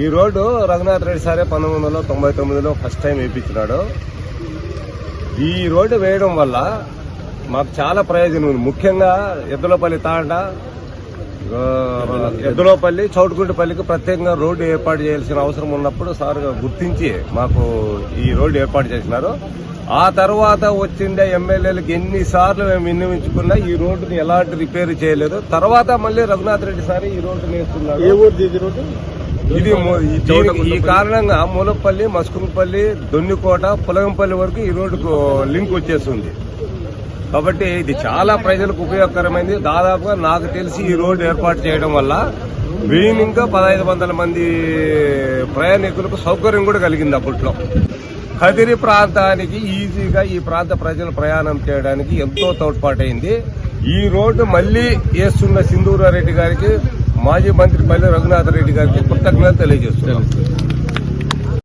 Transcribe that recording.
ఈ రోడ్డు రఘునాథ్ రెడ్డి సారే పంతొమ్మిది వందల తొంభై తొమ్మిదిలో ఫస్ట్ టైం వేయించినాడు. ఈ రోడ్డు వేయడం వల్ల మాకు చాలా ప్రయోజనం ఉంది. ముఖ్యంగా ఎద్దులపల్లి తాండ ఎద్దులపల్లి చౌటుకుంటపల్లికి ప్రత్యేకంగా రోడ్డు ఏర్పాటు చేయాల్సిన అవసరం ఉన్నప్పుడు సార్ గుర్తించి మాకు ఈ రోడ్డు ఏర్పాటు చేసినారు. ఆ తర్వాత వచ్చిండే ఎమ్మెల్యేలకు ఎన్నిసార్లు మేము విన్నవించుకున్నా ఈ రోడ్డుని ఎలాంటి రిపేర్ చేయలేదు. తర్వాత మళ్ళీ రఘునాథ్ రెడ్డి సార్ ఈ రోడ్డు వేస్తున్నారు. ఏ ఊరు రోడ్డు? ఇది ఈ కారణంగా మూలపల్లి మస్కుంపల్లి దొన్నికోట పులగంపల్లి వరకు ఈ రోడ్డుకు లింక్ వచ్చేస్తుంది కాబట్టి ఇది చాలా ప్రజలకు ఉపయోగకరమైంది. దాదాపుగా నాకు తెలిసి ఈ రోడ్డు ఏర్పాటు చేయడం వల్ల వెయ్యి ఇంకా పదహైదు వందల మంది ప్రయాణికులకు సౌకర్యం కూడా కలిగింది అప్పట్లో. కదిరి ప్రాంతానికి ఈజీగా ఈ ప్రాంత ప్రజలు ప్రయాణం చేయడానికి ఎంతో తోడ్పాటైంది. ఈ రోడ్డు మళ్ళీ వేస్తున్న సింధూరారెడ్డి గారికి మాజీ మంత్రి పల్లె రఘునాథరెడ్డి గారికి కృతజ్ఞతలు తెలియజేస్తున్నాం.